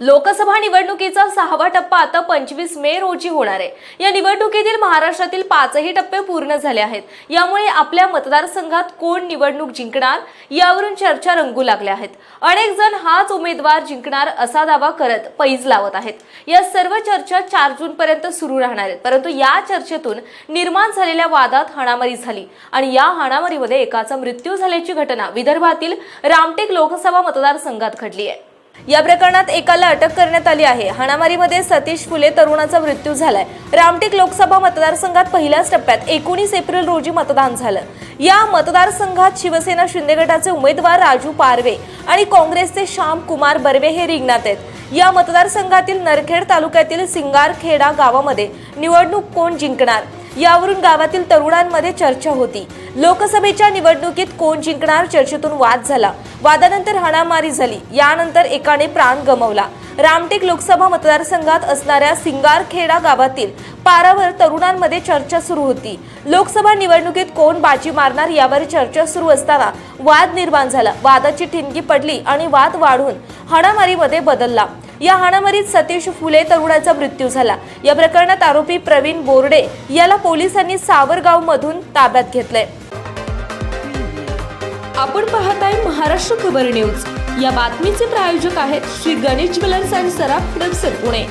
लोकसभा निवडणुकीचा सहावा टप्पा आता पंचवीस मे रोजी होणार आहे. या निवडणुकीतील महाराष्ट्रातील पाचही टप्पे पूर्ण झाले आहेत. यामुळे आपल्या मतदारसंघात कोण निवडणूक जिंकणार यावरून चर्चा रंगू लागल्या आहेत. अनेक जण हाच उमेदवार जिंकणार असा दावा करत पैज लावत आहेत. या सर्व चर्चा चार जून पर्यंत सुरू राहणार आहेत. परंतु या चर्चेतून निर्माण झालेल्या वादात हाणामारी झाली आणि या हाणामारीमध्ये एकाचा मृत्यू झाल्याची घटना विदर्भातील रामटेक लोकसभा मतदारसंघात घडली आहे. या प्रकरणात एकाला अटक करण्यात आली आहे. हाणामारीमध्ये सतीश फुले तरुणाचा मृत्यू झालाय. रामटेक लोकसभा मतदारसंघात पहिल्याच टप्प्यात एकोणीस एप्रिल रोजी मतदान झालं. या मतदारसंघात शिवसेना शिंदे गटाचे उमेदवार राजू पारवे आणि काँग्रेसचे श्याम कुमार बर्वे हे रिंगणात आहेत. या मतदारसंघातील नरखेड तालुक्यातील सिंगारखेडा गावामध्ये निवडणूक कोण जिंकणार? यावरून गावातील तरुणांमध्ये चर्चा होती. लोकसभेच्या निवडणुकीत कोण जिंकणार चर्चेतून वाद झाला. वादानंतर हाणामारी झाली. यानंतर एकाने प्राण गमावला. रामटेक लोकसभा मतदारसंघात असणाऱ्या सिंगारखेडा गावातील पारावर तरुणांमध्ये चर्चा सुरू होती. लोकसभा निवडणुकीत कोण बाजी मारणार यावर चर्चा सुरू असताना वाद निर्माण झाला. वादाची ठिणगी पडली आणि वाद वाढून हाणामारीमध्ये बदलला. या हाणामारीत सतीश फुले तरुणाचा मृत्यू झाला. या प्रकरणात आरोपी प्रवीण बोर्डे याला पोलिसांनी सावरगाव मधून ताब्यात घेतलंय. आपण पाहत आहे महाराष्ट्र खबर न्यूज. या बातमीचे प्रायोजक आहेत श्री गणेश ज्वेलर्स अँड सराफ हडपसर पुणे.